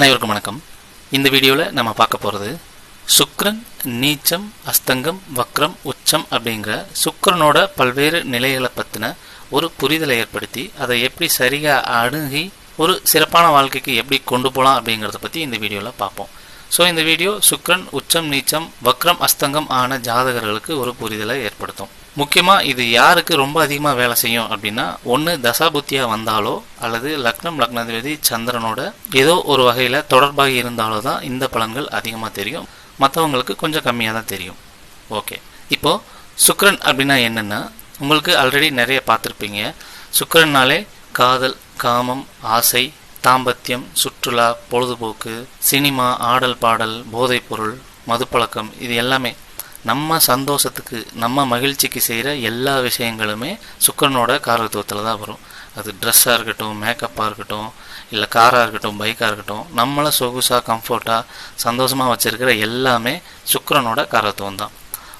அனைவருக்கும் வணக்கம். இந்த வீடியோவில் நம்ம பார்க்க போகிறது சுக்ரன் நீச்சம் அஸ்தங்கம் வக்ரம் உச்சம் அப்படிங்கிற சுக்ரனோட பல்வேறு நிலைகளை பற்றின ஒரு புரிதலை ஏற்படுத்தி அதை எப்படி சரியாக அணுகி ஒரு சிறப்பான வாழ்க்கைக்கு எப்படி கொண்டு போகலாம் அப்படிங்கிறத பற்றி இந்த வீடியோவில் பார்ப்போம். ஸோ இந்த வீடியோ சுக்ரன் உச்சம் நீச்சம் வக்ரம் அஸ்தங்கம் ஆன ஜாதகர்களுக்கு ஒரு புரிதலை ஏற்படுத்தும். முக்கியமாக இது யாருக்கு ரொம்ப அதிகமாக வேலை செய்யும் அப்படின்னா ஒன்று தசாபுத்தியாக வந்தாலோ அல்லது லக்னம் லக்னாதிபதி சந்திரனோட ஏதோ ஒரு வகையில் தொடர்பாக இருந்தாலோ தான் இந்த பலன்கள் அதிகமாக தெரியும். மற்றவங்களுக்கு கொஞ்சம் கம்மியாக தான் தெரியும். ஓகே. இப்போது சுக்ரன் அப்படின்னா என்னென்னா உங்களுக்கு ஆல்ரெடி நிறைய பார்த்துருப்பீங்க. சுக்கரன்னாலே காதல் காமம் ஆசை தாம்பத்தியம் சுற்றுலா பொழுதுபோக்கு சினிமா ஆடல் பாடல் போதைப்பொருள் மதுப்பழக்கம் இது எல்லாமே நம்ம சந்தோஷத்துக்கு நம்ம மகிழ்ச்சிக்கு செய்கிற எல்லா விஷயங்களுமே சுக்கரனோட காரத்துவத்தில் தான் வரும். அது ட்ரெஸ்ஸாக இருக்கட்டும் மேக்கப்பாக இருக்கட்டும் இல்லை காராக இருக்கட்டும் பைக்காக இருக்கட்டும் நம்மளை சொகுசாக கம்ஃபர்ட்டாக சந்தோஷமாக வச்சுருக்கிற எல்லாமே சுக்கரனோட காரத்துவம் தான்.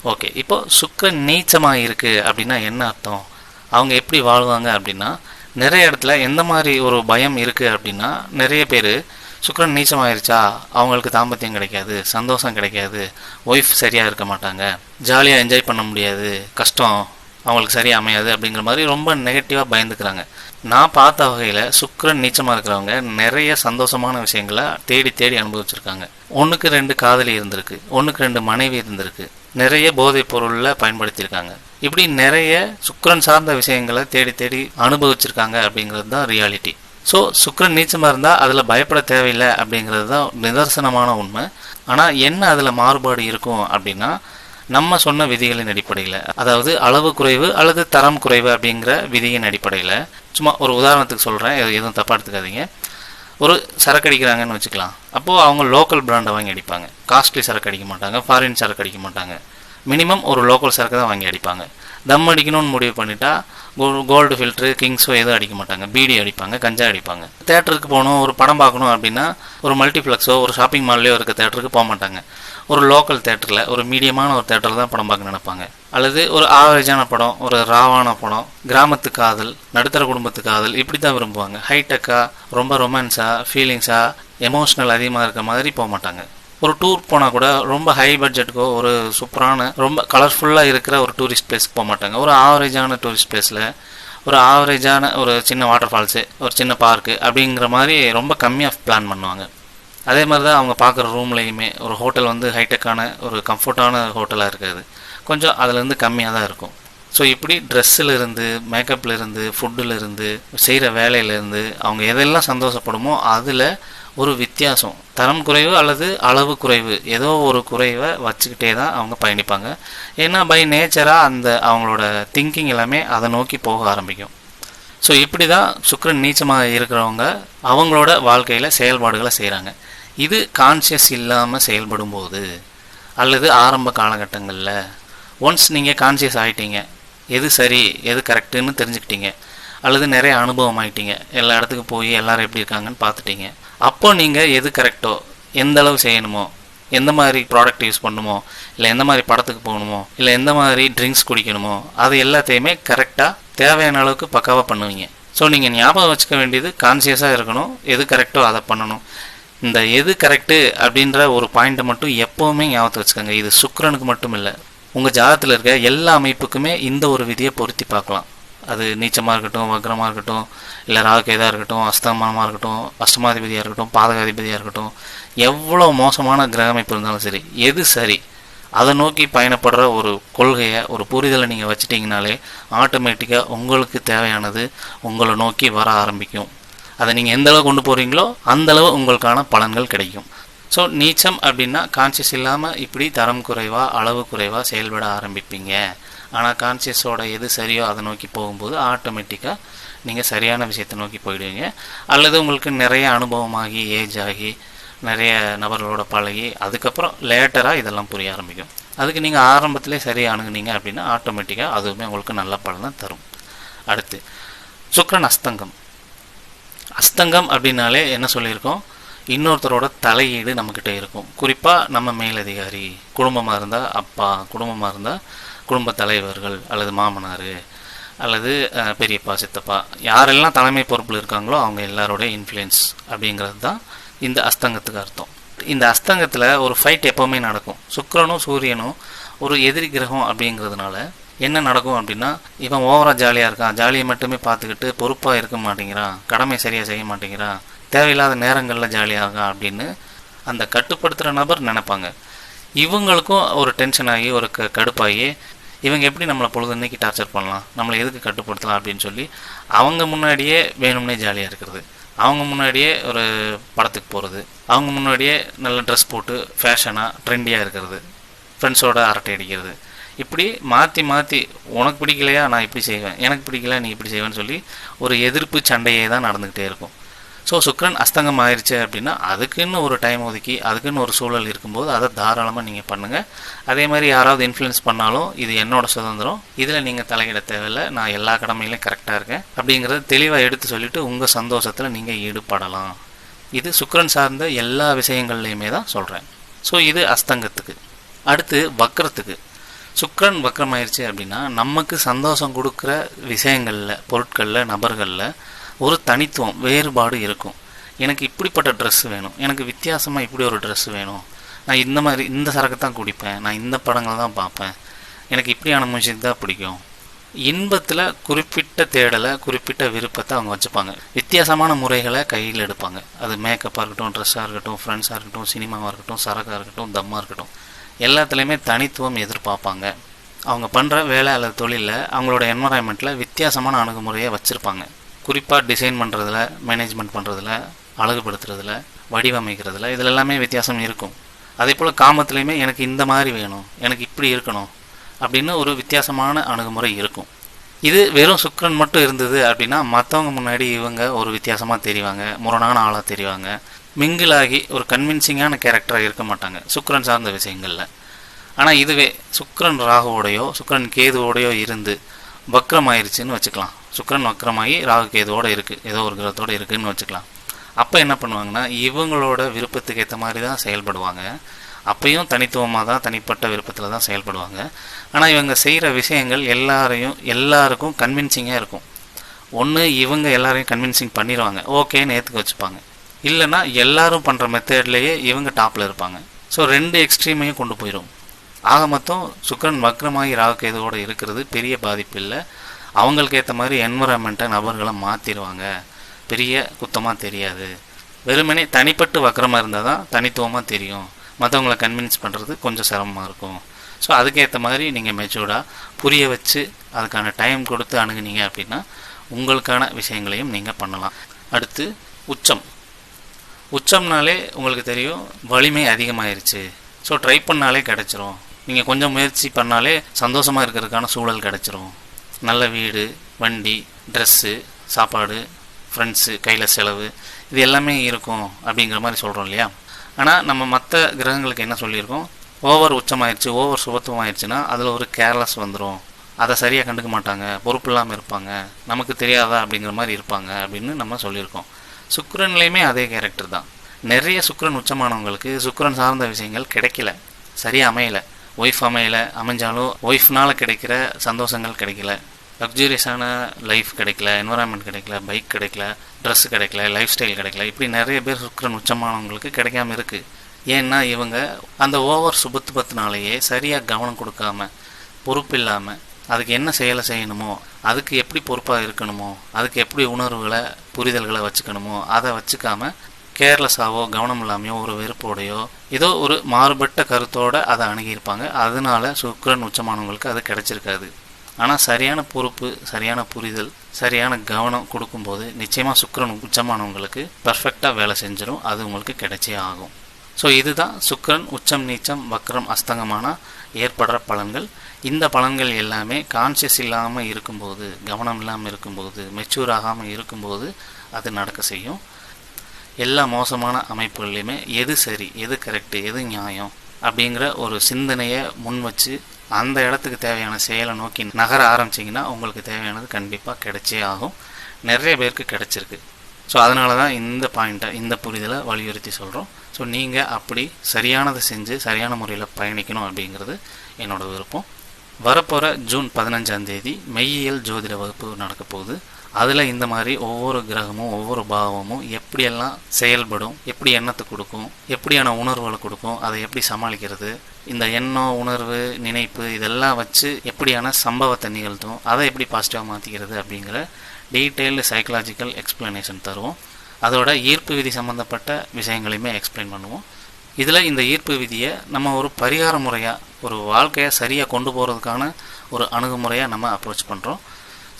ஓகே இப்போ சுக்கரன் நீச்சமாக இருக்குது அப்படின்னா என்ன அர்த்தம்? அவங்க எப்படி வாழ்வாங்க அப்படின்னா நிறைய இடத்துல எந்த மாதிரி ஒரு பயம் இருக்குது அப்படின்னா நிறைய பேர் சுக்கரன் நீச்சமாயிருச்சா? அவங்களுக்கு தாம்பத்தியம் கிடைக்காது சந்தோஷம் கிடைக்காது ஒய்ஃப் சரியாக இருக்க மாட்டாங்க ஜாலியாக என்ஜாய் பண்ண முடியாது கஷ்டம் அவங்களுக்கு சரியாக அமையாது அப்படிங்கிற மாதிரி ரொம்ப நெகட்டிவாக பயந்துக்கிறாங்க. நான் பார்த்த வகையில் சுக்கரன் நீச்சமாக இருக்கிறவங்க நிறைய சந்தோஷமான விஷயங்களை தேடி தேடி அனுபவிச்சிருக்காங்க. ஒன்றுக்கு ரெண்டு காதலி இருந்திருக்கு ஒன்றுக்கு ரெண்டு மனைவி இருந்திருக்கு நிறைய போதைப் பொருளில் பயன்படுத்தியிருக்காங்க. இப்படி நிறைய சுக்கரன் சார்ந்த விஷயங்களை தேடி தேடி அனுபவிச்சிருக்காங்க அப்படிங்கிறது தான் ரியாலிட்டி ஸோ சுக்கரன் நீச்சமாக இருந்தால் அதில் பயப்பட தேவையில்லை அப்படிங்கிறது தான் நிதர்சனமான உண்மை. ஆனால் என்ன அதில் மாறுபாடு இருக்கும் அப்படின்னா நம்ம சொன்ன விதிகளின் அடிப்படையில். அதாவது அளவு குறைவு அல்லது தரம் குறைவு அப்படிங்கிற விதியின் அடிப்படையில். சும்மா ஒரு உதாரணத்துக்கு சொல்கிறேன் எதுவும் தப்பாக எடுத்துக்காதீங்க. ஒரு சரக்கு அடிக்கிறாங்கன்னு வச்சுக்கலாம். அப்போது அவங்க லோக்கல் பிராண்டை வாங்கி அடிப்பாங்க. காஸ்ட்லி சரக்கு அடிக்க மாட்டாங்க ஃபாரின் சரக்கு அடிக்க மாட்டாங்க. மினிமம் ஒரு லோக்கல் சரக்கு தான் வாங்கி அடிப்பாங்க. தம் அடிக்கணும்னு முடிவு பண்ணிட்டா கோல்டு ஃபில்ட்ரு கிங்ஸோ எதுவும் அடிக்க மாட்டாங்க. பீடி அடிப்பாங்க கஞ்சா அடிப்பாங்க. தேட்டருக்கு போகணும் ஒரு படம் பார்க்கணும் அப்படின்னா ஒரு மல்டிப்ளெக்ஸோ ஒரு ஷாப்பிங் மால்லையோ இருக்க தேட்டருக்கு போக மாட்டாங்க. ஒரு லோக்கல் தேட்டரில் ஒரு மீடியமான ஒரு தேட்டரில் தான் படம் பார்க்க நினைப்பாங்க. அல்லது ஒரு ஆவரேஜான படம் ஒரு ராவான படம் கிராமத்து காதல் நடுத்தர குடும்பத்து காதல் இப்படி தான் விரும்புவாங்க. ஹைடெக்காக ரொம்ப ரொமான்ஸாக ஃபீலிங்ஸாக எமோஷ்னல் அதிகமாக இருக்க மாதிரி போக மாட்டாங்க. ஒரு டூர் போனால் கூட ரொம்ப ஹை பட்ஜெட்டுக்கோ ஒரு சூப்பரான ரொம்ப கலர்ஃபுல்லாக இருக்கிற ஒரு டூரிஸ்ட் பிளேஸ்க்கு போக மாட்டாங்க. ஒரு ஆவரேஜான டூரிஸ்ட் பிளேஸில் ஒரு ஆவரேஜான ஒரு சின்ன வாட்டர் ஃபால்ஸு ஒரு சின்ன பார்க்கு அப்படிங்கிற மாதிரி ரொம்ப கம்மியாக பிளான் பண்ணுவாங்க. அதே மாதிரி தான் அவங்க பார்க்குற ரூம்லேயுமே ஒரு ஹோட்டல் வந்து ஹைடெக்கான ஒரு கம்ஃபர்ட்டான ஹோட்டலாக இருக்காது. கொஞ்சம் அதுலேருந்து கம்மியாக தான் இருக்கும். ஸோ இப்படி ட்ரெஸ்ஸிலிருந்து மேக்கப்லேருந்து ஃபுட்டுலேருந்து செய்கிற வேலையிலேருந்து அவங்க எதெல்லாம் சந்தோஷப்படுமோ அதில் ஒரு வித்தியாசம். தரம் குறைவு அல்லது அளவு குறைவு ஏதோ ஒரு குறைவை வச்சுக்கிட்டே தான் அவங்க பயணிப்பாங்க. ஏன்னா பை நேச்சராக அந்த அவங்களோட திங்கிங் எல்லாமே அதை நோக்கி போக ஆரம்பிக்கும். ஸோ இப்படி தான் சுக்கரன் நீச்சமாக இருக்கிறவங்க அவங்களோட வாழ்க்கையில் செயல்பாடுகளை செய்கிறாங்க இது கான்சியஸ் இல்லாமல் செயல்படும் போது அல்லது ஆரம்ப காலகட்டங்களில் ஒன்ஸ் நீங்கள் கான்சியஸ் ஆகிட்டீங்க எது சரி எது கரெக்டுன்னு தெரிஞ்சுக்கிட்டீங்க. அல்லது நிறைய அனுபவம் ஆகிட்டீங்க எல்லா இடத்துக்கு போய் எல்லாரும் எப்படி இருக்காங்கன்னு பார்த்துட்டீங்க. அப்போ நீங்கள் எது கரெக்டோ எந்த அளவு செய்யணுமோ எந்த மாதிரி ப்ராடக்ட் யூஸ் பண்ணணுமோ இல்லை எந்த மாதிரி படத்துக்கு போகணுமோ இல்லை எந்த மாதிரி ட்ரிங்க்ஸ் குடிக்கணுமோ அது எல்லாத்தையுமே கரெக்டாக தேவையான அளவுக்கு பக்காவாக பண்ணுவீங்க. ஸோ நீங்கள் ஞாபகம் வச்சுக்க வேண்டியது கான்சியஸாக இருக்கணும். எது கரெக்டோ அதை பண்ணணும். இந்த எது கரெக்டு அப்படின்ற ஒரு பாயிண்ட்டை மட்டும் எப்போவுமே ஞாபகத்தை வச்சுக்கோங்க. இது சுக்கரனுக்கு மட்டும் இல்லை. உங்கள் ஜாதகத்தில் இருக்க எல்லா அமைப்புக்குமே இந்த ஒரு விதியை பொருத்தி பார்க்கலாம். அது நீச்சமாக இருக்கட்டும் வக்ரமாக இருக்கட்டும் இல்லை ராகேதாக இருக்கட்டும் அஸ்தமானமாக இருக்கட்டும் அஷ்டமாதிபதியாக இருக்கட்டும் பாதகாதிபதியாக இருக்கட்டும் எவ்வளோ மோசமான கிரக அமைப்பு இருந்தாலும் சரி எது சரி அதை நோக்கி பயணப்படுற ஒரு கொள்கையை ஒரு புரிதலை நீங்கள் வச்சிட்டிங்கனாலே ஆட்டோமேட்டிக்காக உங்களுக்கு தேவையானது உங்களை நோக்கி வர ஆரம்பிக்கும். அதை நீங்கள் எந்தளவு கொண்டு போகிறீங்களோ அந்தளவு உங்களுக்கான பலன்கள் கிடைக்கும். ஸோ நீச்சம் அப்படின்னா கான்சியஸ் இல்லாமல் இப்படி தரம் குறைவாக அளவு குறைவாக செயல்பட ஆரம்பிப்பீங்க. ஆனால் கான்சியஸோட எது சரியோ அதை நோக்கி போகும்போது ஆட்டோமேட்டிக்காக நீங்கள் சரியான விஷயத்தை நோக்கி போயிடுவீங்க. அல்லது உங்களுக்கு நிறைய அனுபவமாகி ஏஜ் ஆகி நிறைய நபர்களோட பழகி அதுக்கப்புறம் லேட்டராக இதெல்லாம் புரிய ஆரம்பிக்கும். அதுக்கு நீங்கள் ஆரம்பத்திலே சரியாக அணுகுனீங்க அப்படின்னா ஆட்டோமேட்டிக்காக அதுவுமே உங்களுக்கு நல்ல பலனை தரும். அடுத்து சுக்கரன் அஸ்தங்கம். அஸ்தங்கம் அப்படின்னாலே என்ன சொல்லியிருக்கோம்? இன்னொருத்தரோட தலையீடு நம்மக்கிட்ட இருக்கும். குறிப்பாக நம்ம மேலதிகாரி குடும்பமாக இருந்தால் அப்பா குடும்பமாக இருந்தால் குடும்ப தலைவர்கள் அல்லது மாமனார் அல்லது பெரியப்பா சித்தப்பா யாரெல்லாம் தலைமை பொறுப்பில் இருக்காங்களோ அவங்க எல்லாரோட இன்ஃப்ளூயன்ஸ் அப்படிங்கிறது தான் இந்த அஸ்தங்கத்துக்கு அர்த்தம். இந்த அஸ்தங்கத்தில் ஒரு ஃபைட் எப்போவுமே நடக்கும். சுக்கிரனும் சூரியனும் ஒரு எதிரி கிரகம் அப்படிங்கிறதுனால என்ன நடக்கும் அப்படின்னா இவன் ஓவரா ஜாலியாக இருக்கான். ஜாலியை மட்டுமே பார்த்துக்கிட்டு பொறுப்பாக இருக்க மாட்டேங்கிறான். கடமை சரியாக செய்ய மாட்டேங்கிறான். தேவையில்லாத நேரங்களில் ஜாலியாக அப்படின்னு அந்த கட்டுப்படுத்துகிற நபர் நினைப்பாங்க. இவங்களுக்கும் ஒரு டென்ஷன் ஆகி ஒரு க கடுப்பாகி இவங்க எப்படி நம்மளை பொழுதுன்னைக்கு டார்ச்சர் பண்ணலாம்? நம்மளை எதுக்கு கட்டுப்படுத்தலாம் அப்படின்னு சொல்லி அவங்க முன்னாடியே வேணும்னே ஜாலியாக இருக்கிறது. அவங்க முன்னாடியே ஒரு படத்துக்கு போகிறது அவங்க முன்னாடியே நல்ல ட்ரெஸ் போட்டு ஃபேஷனாக ட்ரெண்டியாக இருக்கிறது. ஃப்ரெண்ட்ஸோட அரட்டை அடிக்கிறது. இப்படி மாற்றி மாற்றி உனக்கு பிடிக்கலையா? நான் இப்படி செய்வேன். எனக்கு பிடிக்கல நீ இப்படி செய்வேன்னு சொல்லி ஒரு எதிர்ப்பு சண்டையே தான் நடந்துக்கிட்டே இருக்கும். ஸோ சுக்ரன் அஸ்தங்கம் ஆயிடுச்சு அப்படின்னா அதுக்குன்னு ஒரு டைம் ஒதுக்கி அதுக்குன்னு ஒரு சூழல் இருக்கும்போது அதை தாராளமாக நீங்கள் பண்ணுங்கள் அதே மாதிரி யாராவது இன்ஃப்ளூயன்ஸ் பண்ணாலும் இது என்னோட சுதந்திரம். இதில் நீங்கள் தலையிட தேவையில்லை. நான் எல்லா கடமையிலையும் கரெக்டாக இருக்கேன். அப்படிங்கிறத தெளிவாக எடுத்து சொல்லிவிட்டு உங்கள் சந்தோஷத்தில் நீங்கள் ஈடுபடலாம். இது சுக்ரன் சார்ந்த எல்லா விஷயங்கள்லையுமே தான் சொல்கிறேன் ஸோ இது அஸ்தங்கத்துக்கு. அடுத்து வக்ரத்துக்கு. சுக்ரன் வக்ரமாயிருச்சு அப்படின்னா நமக்கு சந்தோஷம் கொடுக்குற விஷயங்களில் பொருட்களில் நபர்களில் ஒரு தனித்துவம் வேறுபாடு இருக்கும். எனக்கு இப்படிப்பட்ட ட்ரெஸ் வேணும். எனக்கு வித்தியாசமாக இப்படி ஒரு ட்ரெஸ் வேணும். நான் இந்த மாதிரி இந்த சரக்கு தான் குடிப்பேன். நான் இந்த படங்கள் தான் பார்ப்பேன். எனக்கு இப்படியான மியூசிக் தான் பிடிக்கும். இன்பத்தில் குறிப்பிட்ட தேடலை குறிப்பிட்ட விருப்பத்தை அவங்க வச்சுப்பாங்க. வித்தியாசமான முறைகளை கையில் எடுப்பாங்க. அது மேக்கப்பாக இருக்கட்டும் ட்ரெஸ்ஸாக இருக்கட்டும் ஃப்ரெண்ட்ஸாக இருக்கட்டும் சினிமாவாக இருக்கட்டும் சரக்காக இருக்கட்டும் தம்மாக இருக்கட்டும். எல்லாத்துலேயுமே தனித்துவம் எதிர்பார்ப்பாங்க. அவங்க பண்ணுற வேலை அல்லது தொழிலில் அவங்களோட என்வரான்மெண்ட்டில் வித்தியாசமான அணுகுமுறையை வச்சுருப்பாங்க. குறிப்பாக டிசைன் பண்ணுறதுல மேனேஜ்மெண்ட் பண்ணுறதுல அழகுபடுத்துறதுல வடிவமைக்கிறதுல இதில் எல்லாமே வித்தியாசம் இருக்கும். அதே போல் காமத்துலேயுமே எனக்கு இந்த மாதிரி வேணும் எனக்கு இப்படி இருக்கணும் அப்படின்னு ஒரு வித்தியாசமான அணுகுமுறை இருக்கும். இது வெறும் சுக்ரன் மட்டும் இருந்தது அப்படின்னா மற்றவங்க முன்னாடி இவங்க ஒரு வித்தியாசமாக தெரிவாங்க முரணான ஆளாக தெரிவாங்க. மிங்கிளாகி ஒரு கன்வின்சிங்கான கேரக்டராக இருக்க மாட்டாங்க சுக்ரன் சார்ந்த விஷயங்களில். ஆனால் இதுவே சுக்ரன் ராகுவோடையோ சுக்ரன் கேதுவோடையோ இருந்து வக்ரம் ஆயிடுச்சுன்னு வச்சுக்கலாம். சுக்கரன் வக்கரமாகி ராகுகேதுவோடு இருக்குது ஏதோ ஒரு கிரகத்தோடு இருக்குதுன்னு வச்சுக்கலாம். அப்போ என்ன பண்ணுவாங்கன்னா இவங்களோட விருப்பத்துக்கு ஏற்ற மாதிரி தான் செயல்படுவாங்க. அப்பையும் தனித்துவமாக தான் தனிப்பட்ட விருப்பத்தில் தான் செயல்படுவாங்க. ஆனால் இவங்க செய்கிற விஷயங்கள் எல்லாரையும் எல்லாருக்கும் கன்வின்சிங்காக இருக்கும். ஒன்று இவங்க எல்லாரையும் கன்வின்சிங் பண்ணிடுவாங்க ஓகேன்னு ஏற்றுக்க வச்சுப்பாங்க. இல்லைன்னா எல்லாரும் பண்ணுற மெத்தட்லேயே இவங்க டாப்பில் இருப்பாங்க. ஸோ ரெண்டு எக்ஸ்ட்ரீமையும் கொண்டு போயிடும் ஆக மொத்தம் சுக்கரன் வக்ரமாகி ராகுகேதுவோடு இருக்கிறது பெரிய பாதிப்பு இல்லை. அவங்களுக்கு ஏற்ற மாதிரி என்விரான்மெண்ட்டை நபர்களை மாற்றிடுவாங்க பெரிய குத்தமாக தெரியாது. வெறுமனே தனிப்பட்டு வக்கரமாக இருந்தால் தான் தனித்துவமாக தெரியும். மற்றவங்கள கன்வின்ஸ் பண்ணுறது கொஞ்சம் சிரமமாக இருக்கும். ஸோ அதுக்கேற்ற மாதிரி நீங்கள் மெச்சூர்டாக புரிய வச்சு அதுக்கான டைம் கொடுத்து அணுகுனீங்க அப்படின்னா உங்களுக்கான விஷயங்களையும் நீங்கள் பண்ணலாம். அடுத்து உச்சம். உச்சம்னாலே உங்களுக்கு தெரியும் வலிமை அதிகமாயிருச்சு. ஸோ ட்ரை பண்ணாலே கிடச்சிரும். நீங்கள் கொஞ்சம் முயற்சி பண்ணாலே சந்தோஷமாக இருக்கிறதுக்கான சூழல் கிடச்சிரும். நல்ல வீடு வண்டி ட்ரெஸ்ஸு சாப்பாடு ஃப்ரெண்ட்ஸு கையில் செலவு இது எல்லாமே இருக்கும் அப்படிங்கிற மாதிரி சொல்கிறோம் இல்லையா? ஆனால் நம்ம மற்ற கிரகங்களுக்கு என்ன சொல்லியிருக்கோம்? ஓவர் உச்சமாயிருச்சு ஓவர் சுபத்துவம் ஆயிடுச்சுன்னா அதில் ஒரு கேர்லெஸ் வந்துடும் அதை சரியாக கண்டுக்க மாட்டாங்க பொறுப்பு இல்லாமல் இருப்பாங்க நமக்கு தெரியாதா அப்படிங்கிற மாதிரி இருப்பாங்க அப்படின்னு நம்ம சொல்லியிருக்கோம். சுக்கரன்லேயுமே அதே கேரக்டர் தான். நிறைய சுக்கரன் உச்சமானவங்களுக்கு சுக்கரன் சார்ந்த விஷயங்கள் கிடைக்கல. சரியாக அமையலை. ஒய்ஃப் அமையல அமைஞ்சாலும் ஒய்ஃப்னால் கிடைக்கிற சந்தோஷங்கள் கிடைக்கல. லக்ஸூரியஸான லைஃப் கிடைக்கல என்வரான்மெண்ட் கிடைக்கல பைக் கிடைக்கல ட்ரெஸ் கிடைக்கல லைஃப் ஸ்டைல் கிடைக்கல. இப்படி நிறைய பேர் சுக்கரன் உச்சமானவங்களுக்கு கிடைக்காம இருக்குது ஏன்னா இவங்க அந்த ஓவர் சுபத்துபத்தினாலேயே சரியாக கவனம் கொடுக்காம பொறுப்பு இல்லாமல் அதுக்கு என்ன செயலை செய்யணுமோ அதுக்கு எப்படி பொறுப்பாக இருக்கணுமோ அதுக்கு எப்படி உணர்வுகளை புரிதல்களை வச்சுக்கணுமோ அதை வச்சுக்காம கேர்லெஸ்ஸாவோ கவனம் இல்லாமையோ ஒரு வெறுப்போடையோ ஏதோ ஒரு மாறுபட்ட கருத்தோடு அதை அணுகியிருப்பாங்க. அதனால சுக்கரன் உச்சமானவங்களுக்கு அது கிடைச்சிருக்காது. ஆனால் சரியான பொறுப்பு சரியான புரிதல் சரியான கவனம் கொடுக்கும்போது நிச்சயமாக சுக்கரன் உச்சமானவங்களுக்கு பர்ஃபெக்டாக வேலை செஞ்சிடும் அது உங்களுக்கு கிடைச்சே ஆகும். ஸோ இதுதான் சுக்கரன் உச்சம் நீச்சம் வக்ரம் அஸ்தங்கமான ஏற்படுற பலன்கள். இந்த பலன்கள் எல்லாமே கான்சியஸ் இல்லாமல் இருக்கும்போது கவனம் இல்லாமல் இருக்கும்போது மெச்சூர் ஆகாமல் இருக்கும்போது அது நடக்க செய்யும். எல்லா மோசமான அமைப்புகள்லையுமே எது சரி எது கரெக்டு எது நியாயம் அப்படிங்கிற ஒரு சிந்தனையை முன் வச்சு அந்த இடத்துக்கு தேவையான செயலை நோக்கி நகர ஆரம்பிச்சிங்கன்னா உங்களுக்கு தேவையானது கண்டிப்பாக கிடைச்சே ஆகும். நிறைய பேருக்கு கிடைச்சிருக்கு. ஸோ அதனால தான் இந்த பாயிண்ட்டை இந்த புரிதலை வலியுறுத்தி சொல்கிறோம் ஸோ நீங்கள் அப்படி சரியானதை செஞ்சு சரியான முறையில் பயணிக்கணும் அப்படிங்கிறது என்னோடய விருப்பம். வரப்போகிற ஜூன் பதினஞ்சாம் தேதி மெய்யியல் ஜோதிட வகுப்பு நடக்க போகுது. அதில் இந்த மாதிரி ஒவ்வொரு கிரகமும் ஒவ்வொரு பாவமும் எப்படியெல்லாம் செயல்படும் எப்படி எண்ணத்தை கொடுக்கும் எப்படியான உணர்வுகளை கொடுக்கும் அதை எப்படி சமாளிக்கிறது இந்த எண்ணம் உணர்வு நினைப்பு இதெல்லாம் வச்சு எப்படியான சம்பவத்தை நிகழ்த்தும் அதை எப்படி பாசிட்டிவாக மாற்றிக்கிறது அப்படிங்கிற டீட்டெயில்டு சைக்கலாஜிக்கல் எக்ஸ்பிளனேஷன் தருவோம். அதோட ஈர்ப்பு விதி சம்மந்தப்பட்ட விஷயங்களையுமே எக்ஸ்பிளைன் பண்ணுவோம். இதில் இந்த ஈர்ப்பு விதியை நம்ம ஒரு பரிகார முறையாக ஒரு வாழ்க்கையை சரியாக கொண்டு போகிறதுக்கான ஒரு அணுகுமுறையாக நம்ம அப்ரோச் பண்ணுறோம்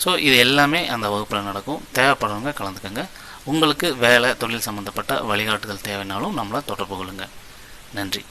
ஸோ இது எல்லாமே அந்த வகுப்பில் நடக்கும். தேவைப்படுறவங்க கலந்துக்கங்க. உங்களுக்கு வேலை தொழில் சம்மந்தப்பட்ட வழிகாட்டுதல் தேவைனாலும் நம்மளை தொடர்பு கொள்ளுங்கள் நன்றி.